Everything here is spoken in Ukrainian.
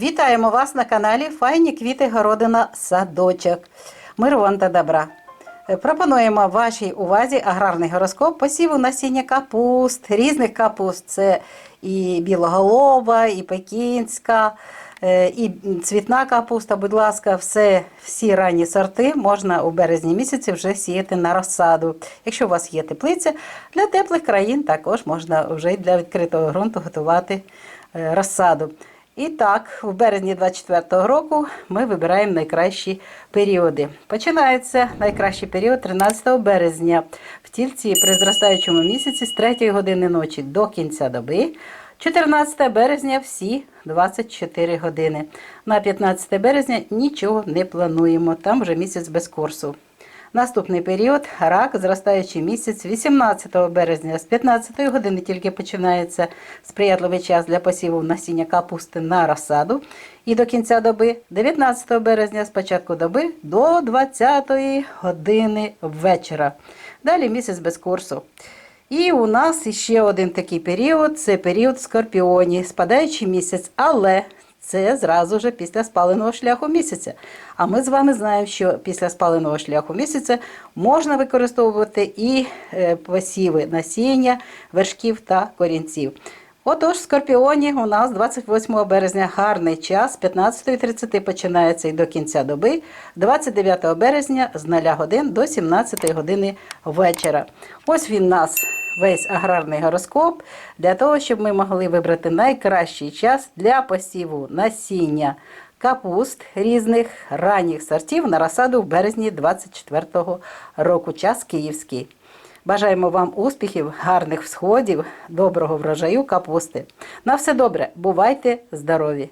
Вітаємо вас на каналі Файні квіти городина садочок. Миру вам та добра. Пропонуємо вашій увазі аграрний гороскоп посіву насіння капуст, різних капуст. Це і білоголова, і пекінська, е, і цвітна капуста. Будь ласка, все, всі ранні сорти можна у березні місяці вже сіяти на розсаду. Якщо у вас є теплиця, для теплих країн також можна вже для відкритого ґрунту готувати е, розсаду. І так, в березні 24-го року ми вибираємо найкращі періоди. Починається найкращий період 13 березня в тільці при зростаючому місяці з 3 години ночі до кінця доби. 14 березня всі 24 години. На 15 березня нічого не плануємо. Там вже місяць без курсу. Наступний період рак, зростаючий місяць 18 березня з 15 години тільки починається сприятливий час для посіву насіння капусти на розсаду. І до кінця доби 19 березня з початку доби до 20 години вечора. Далі місяць без курсу. І у нас ще один такий період це період скорпіоні, спадаючий місяць, але це зразу ж після спаленого шляху місяця. А ми з вами знаємо, що після спаленого шляху місяця можна використовувати і е, посіви насіння, вершків та корінців. Отож, в Скорпіоні у нас 28 березня гарний час, з 15.30 починається і до кінця доби, 29 березня з 0 годин до 17 години вечора. Ось він нас весь аграрний гороскоп для того, щоб ми могли вибрати найкращий час для посіву насіння капуст різних ранніх сортів на розсаду в березні 24 року. Час київський. Бажаємо вам успіхів, гарних всходів, доброго врожаю капусти. На все добре, бувайте здорові!